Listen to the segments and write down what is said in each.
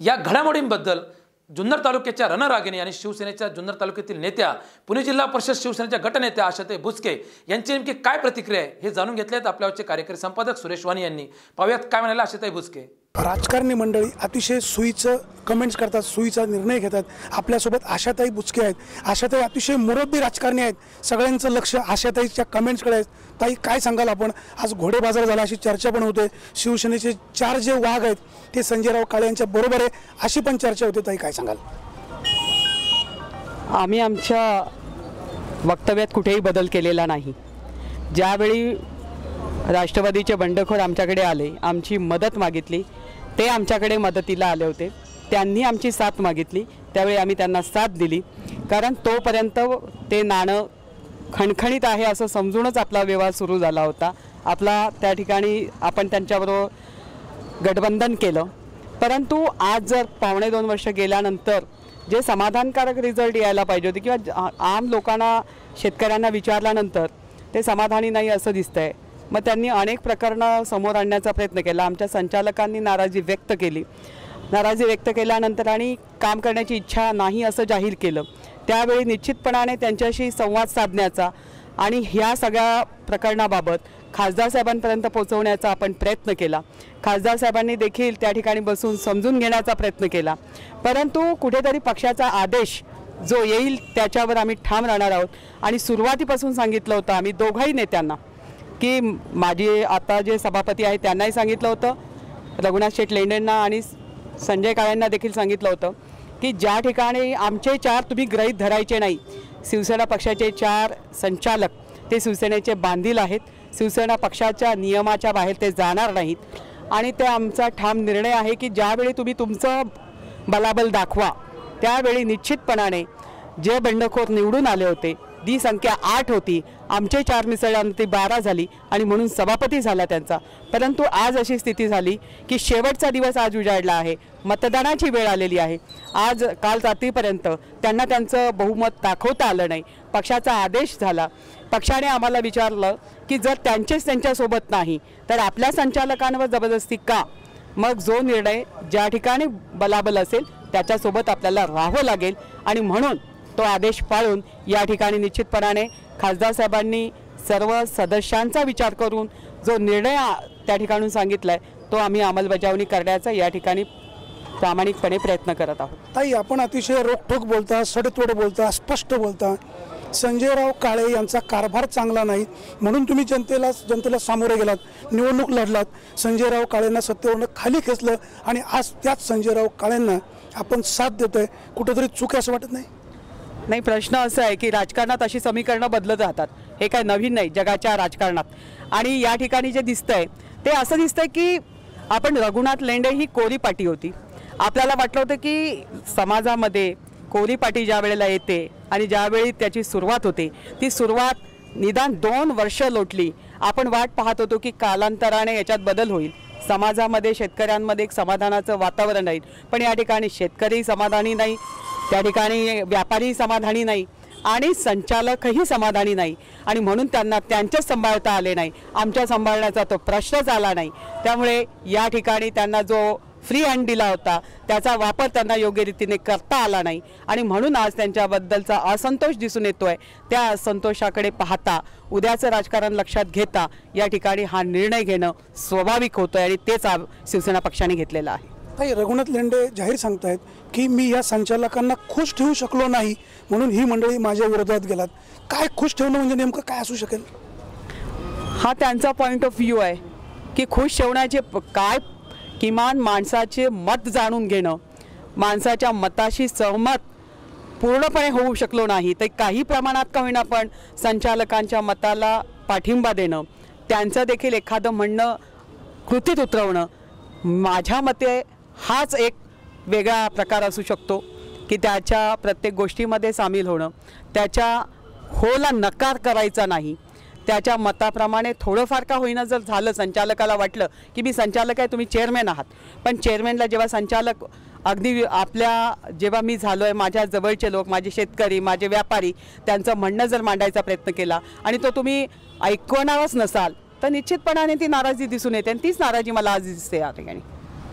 या घडामोडींबद्दल जुन्नर तालुक्याच्या रणरागिणी आणि शिवसेनेच्या जुन्नर तालुक्यातील नेत्या पुणे जिल्हा परिषद शिवसेनेच्या गटनेत्या आशाते भुसके यांची नेमकी काय प्रतिक्रिया आहे हे जाणून घेतल्यात आपल्यावरचे कार्यकारी संपादक सुरेश वाणी यांनी. पाहूयात काय म्हणाले आशाताई भुसके. राजकारणी मंडळी अतिशय सुईचं कमेंट्स करतात सुईचा निर्णय घेतात. आपल्यासोबत आशाताई बुचके आहेत. आशाताई अतिशय मुरब्बी राजकारणी आहेत. सगळ्यांचं लक्ष आशाताईच्या कमेंट्सकडे आहे. ताई काय सांगाल आपण? आज घोडे बाजार झाला अशी चर्चा पण होते. शिवसेनेचे चार जे वाघ आहेत ते संजयराव काळे यांच्या बरोबर आहे. अशी पण चर्चा होते. ताई काय सांगाल? आम्ही आमच्या वक्तव्यात कुठेही बदल केलेला नाही. ज्यावेळी राष्ट्रवादीचे बंडखोर आमच्याकडे आले आमची मदत मागितली ते आमच्याकडे मदतीला आले होते. त्यांनी आमची साथ मागितली. त्यावेळी आम्ही त्यांना साथ दिली. कारण तोपर्यंत ते नाणं खणखणीत आहे असं समजूनच आपला व्यवहार सुरू झाला होता. आपला त्या ठिकाणी आपण त्यांच्याबरोबर गठबंधन केलं. परंतु आज जर पावणे दोन वर्ष गेल्यानंतर जे समाधानकारक रिझल्ट यायला पाहिजे होते किंवा ज- आम लोकांना शेतकऱ्यांना विचारल्यानंतर ते समाधानी नाही असं दिसतंय. मग त्यांनी अनेक प्रकरणं समोर आणण्याचा प्रयत्न केला. आमच्या संचालकांनी नाराजी व्यक्त केली. नाराजी व्यक्त केल्यानंतर आणि काम करण्याची इच्छा नाही असं जाहीर केलं. त्यावेळी निश्चितपणाने त्यांच्याशी संवाद साधण्याचा आणि ह्या सगळ्या प्रकरणाबाबत खासदार साहेबांपर्यंत पोहोचवण्याचा आपण प्रयत्न केला. खासदार साहेबांनी देखील त्या ठिकाणी बसून समजून घेण्याचा प्रयत्न केला. परंतु कुठेतरी पक्षाचा आदेश जो येईल त्याच्यावर आम्ही ठाम राहणार आहोत. आणि सुरुवातीपासून सांगितलं होतं आम्ही दोघंही नेत्यांना. की माझे आता जे सभापती आहेत त्यांनाही सांगितलं होतं. रघुनाथ शेठ लेंडेंना आणि संजय काळेंना देखील सांगितलं होतं की ज्या ठिकाणी आमचे चार तुम्ही ग्रहीत धरायचे नाही शिवसेना पक्षाचे चार संचालक ते शिवसेनेचे बांधील आहेत. शिवसेना पक्षाच्या नियमाच्या बाहेर ते जाणार नाहीत. आणि ते आमचा ठाम निर्णय आहे की ज्यावेळी तुम्ही तुमचं बलाबल दाखवा त्यावेळी निश्चितपणाने जे बंडखोर निवडून आले होते ती संख्या आठ होती. आमचे चार मिसळल्यानं ती बारा झाली आणि म्हणून सभापती झाला त्यांचा. परंतु आज अशी स्थिती झाली की शेवटचा दिवस आज उजाडला आहे. मतदानाची वेळ आलेली आहे. आज काल रात्रीपर्यंत त्यांना त्यांचं बहुमत दाखवता आलं नाही. पक्षाचा आदेश झाला. पक्षाने आम्हाला विचारलं की जर त्यांचेच त्यांच्यासोबत नाही तर आपल्या संचालकांवर जबरदस्ती का? मग जो निर्णय ज्या ठिकाणी बलाबल असेल त्याच्यासोबत आपल्याला राहावं लागेल आणि म्हणून तो आदेश पाळून या ठिकाणी निश्चितपणाने खासदार साहेबांनी सर्व सदस्यांचा विचार करून जो निर्णय त्या ठिकाणून सांगितला आहे तो आम्ही अंमलबजावणी करण्याचा या ठिकाणी प्रामाणिकपणे प्रयत्न करत आहोत. ताई आपण अतिशय रोखोक बोलता सडतोड बोलता स्पष्ट बोलता. संजयराव काळे यांचा कारभार चांगला नाही म्हणून तुम्ही जनतेला जनतेला सामोरे गेलात निवडणूक लढलात. संजयराव काळेंना सत्तेवरनं खाली खेचलं आणि आज त्याच संजयराव काळेंना आपण साथ देतोय. कुठेतरी चूक असं वाटत नाही? नाही प्रश्न असा आहे की राजकारणात अशी समीकरणं बदलत राहतात. हे काय नवीन नाही जगाच्या राजकारणात. आणि या ठिकाणी जे दिसतंय ते असं दिसतंय की आपण रघुनाथ लेंडे ही कोरी पाटी होती. आपल्याला वाटलं होतं की समाजामध्ये कोरी पाटी ज्या वेळेला येते आणि ज्यावेळी त्याची सुरुवात होते ती सुरुवात निदान दोन वर्ष लोटली. आपण वाट पाहत होतो की कालांतराने याच्यात बदल होईल. समाजामध्ये शेतकऱ्यांमध्ये एक समाधानाचं वातावरण राहील. पण या ठिकाणी शेतकरी समाधानी नाही त्या ठिकाणी व्यापारी समाधानी नाही आणि संचालकही समाधानी नाही. आणि म्हणून त्यांना त्यांच्याच सांभाळता आले नाही. आमच्या सांभाळण्याचा तो प्रश्नच आला नाही. त्यामुळे या ठिकाणी त्यांना जो फ्री हँड दिला होता त्याचा वापर त्यांना योग्य रीतीने करता आला नाही. आणि म्हणून आज त्यांच्याबद्दलचा असंतोष दिसून येतो आहे त्या असंतोषाकडे पाहता उद्याचं राजकारण लक्षात घेता या ठिकाणी हा निर्णय घेणं स्वाभाविक होतोय आणि तेच शिवसेना पक्षाने घेतलेलं आहे. ताई रघुनाथ लेंडे जाहीर सांगतायत की मी या संचालकांना खुश ठेवू शकलो नाही म्हणून ही मंडळी माझ्या विरोधात गेलात. काय खुश ठेवणं म्हणजे नेमकं काय असू शकेल? हा त्यांचा पॉईंट ऑफ व्ह्यू आहे की खुश ठेवण्याचे काय किमान माणसाचे मत जाणून घेणं माणसाच्या मताशी सहमत पूर्णपणे होऊ शकलो नाही. तर काही प्रमाणात का होईना पण संचालकांच्या मताला पाठिंबा देणं त्यांचं देखील एखादं म्हणणं कृतीत उतरवणं माझ्या मते हाच एक वेगळा प्रकार असू शकतो की त्याच्या प्रत्येक गोष्टीमध्ये सामील होणं. त्याच्या होला नकार करायचा नाही. त्याच्या मताप्रमाणे थोडंफार का होईना जर झालं संचालकाला वाटलं की मी संचालक आहे तुम्ही चेअरमॅन आहात. पण चेअरमॅनला जेव्हा संचालक अगदी आपल्या जेव्हा मी झालो आहे माझ्या जवळचे लोक माझे शेतकरी माझे व्यापारी त्यांचं म्हणणं जर मांडायचा प्रयत्न केला आणि तो तुम्ही ऐकवणारच नसाल तर निश्चितपणाने ती नाराजी दिसून येते आणि तीच नाराजी मला आज दिसते या ठिकाणी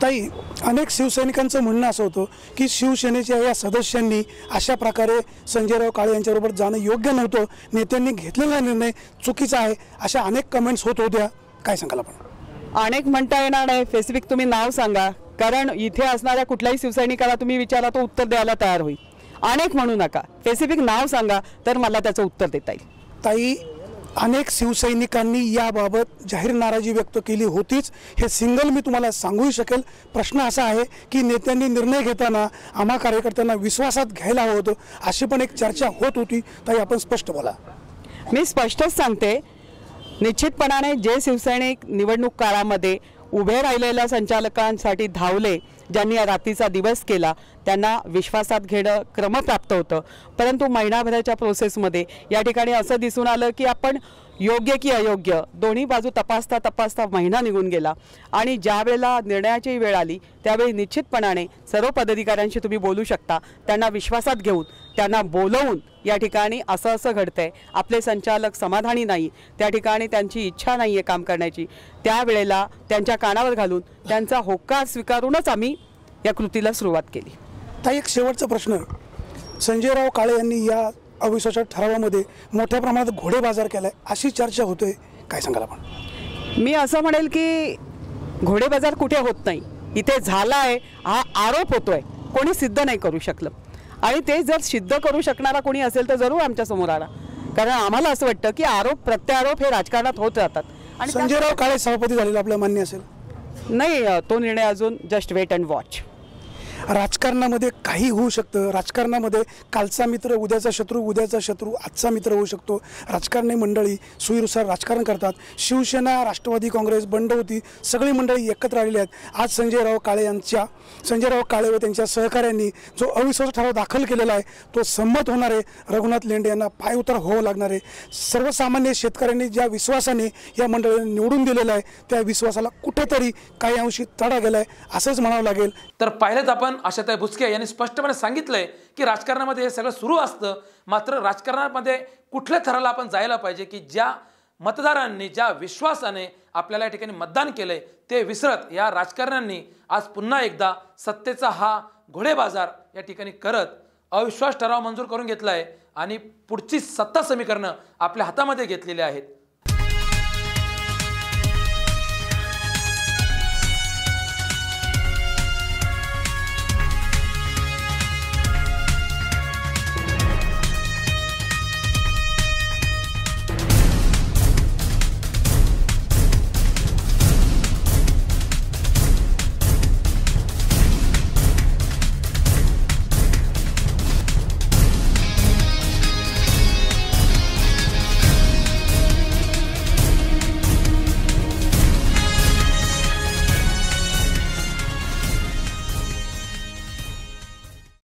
ताई अनेक शिवसैनिकांचं म्हणणं असं होतं की शिवसेनेच्या या सदस्यांनी अशा प्रकारे संजयराव काळे यांच्याबरोबर जाणं योग्य नव्हतं. नेत्यांनी घेतलेला निर्णय चुकीचा आहे. अशा अनेक कमेंट्स होत होत्या. काय सांगाल आपण? अनेक म्हणता येणार नाही. स्पेसिफिक तुम्ही नाव सांगा. कारण इथे असणाऱ्या कुठल्याही शिवसैनिकाला तुम्ही विचारा तो उत्तर द्यायला तयार होईल. अनेक म्हणू नका. स्पेसिफिक नाव सांगा तर मला त्याचं उत्तर देता येईल. ताई अनेक शिवसैनिकांनी याबाबत जाहीर नाराजी व्यक्त केली होतीच. हे सिंगल मी तुम्हाला सांगूही शकेल. प्रश्न असा आहे की नेत्यांनी निर्णय घेताना आम्हा कार्यकर्त्यांना विश्वासात घ्यायला हवं होतं अशी पण एक चर्चा होत होती. ताई आपण स्पष्ट बोला. मी स्पष्टच सांगते. निश्चितपणाने जे शिवसैनिक निवडणूक काळामध्ये उभे राहिलेल्या संचालकांसाठी धावले ज्यांनी या रात्रीचा दिवस केला त्यांना विश्वासात घेणं क्रमप्राप्त होतं. परंतु महिनाभराच्या प्रोसेसमध्ये या ठिकाणी असं दिसून आलं की आपण योग्य की अयोग्य दोन्ही बाजू तपासता तपासता महिना निघून गेला. आणि ज्या वेळेला निर्णयाची वेळ आली त्यावेळी निश्चितपणाने सर्व पदाधिकाऱ्यांशी तुम्ही बोलू शकता. त्यांना विश्वासात घेऊन त्यांना बोलवून या ठिकाणी असं असं घडतंय. आपले संचालक समाधानी नाही. त्या ठिकाणी त्यांची इच्छा नाही आहे काम करण्याची. त्यावेळेला त्यांच्या कानावर घालून त्यांचा होकार स्वीकारूनच आम्ही या कृतीला सुरुवात केली. हा एक शेवटचा प्रश्न. संजयराव काळे यांनी या अविश्वासाच्या ठरावामध्ये मोठ्या प्रमाणात घोडे बाजार केलाय अशी चर्चा होते काय सांगाल आपण? मी असं म्हणेल की घोडे बाजार कुठे होत नाही. इथे झाला आहे हा आरोप होतोय. कोणी सिद्ध नाही करू शकलं. आणि ते जर सिद्ध करू शकणारा कोणी असेल तर जरूर आमच्यासमोर आला. कारण आम्हाला असं वाटतं की आरोप प्रत्यारोप हे राजकारणात होत राहतात आणि संजयराव काळे सभापती झालेलं आपल्याला मान्य असेल. नाही तो निर्णय अजून जस्ट वेट अँड वॉच राजकारणामध्ये काही होऊ शकतं. राजकारणामध्ये कालचा मित्र उद्याचा शत्रू उद्याचा शत्रू आजचा मित्र होऊ शकतो. राजकारणी मंडळी सुईनुसार राजकारण करतात. शिवसेना राष्ट्रवादी काँग्रेस बंड होती सगळी मंडळी एकत्र आलेली आहेत. आज संजयराव काळे यांच्या संजयराव काळे व त्यांच्या सहकाऱ्यांनी जो अविश्वास ठराव दाखल केलेला आहे तो संमत होणारे रघुनाथ लेंडे यांना पायउतार व्हावं हो लागणार आहे. सर्वसामान्य शेतकऱ्यांनी ज्या विश्वासाने या मंडळीने निवडून दिलेला आहे त्या विश्वासाला कुठेतरी काही अंशी तडा गेला आहे असंच म्हणावं लागेल. तर पाहिलंच आपण आशाताई भुसके यांनी स्पष्टपणे सांगितलंय की राजकारणामध्ये हे सगळं सुरू असतं. मात्र राजकारणामध्ये कुठल्या थराला आपण जायला पाहिजे की ज्या मतदारांनी ज्या विश्वासाने आपल्याला या ठिकाणी मतदान केलंय ते विसरत या राजकारण्यांनी आज पुन्हा एकदा सत्तेचा हा घोडे बाजार या ठिकाणी करत अविश्वास ठराव मंजूर करून घेतलाय आणि पुढची सत्ता समीकरणं आपल्या हातामध्ये घेतलेली आहेत.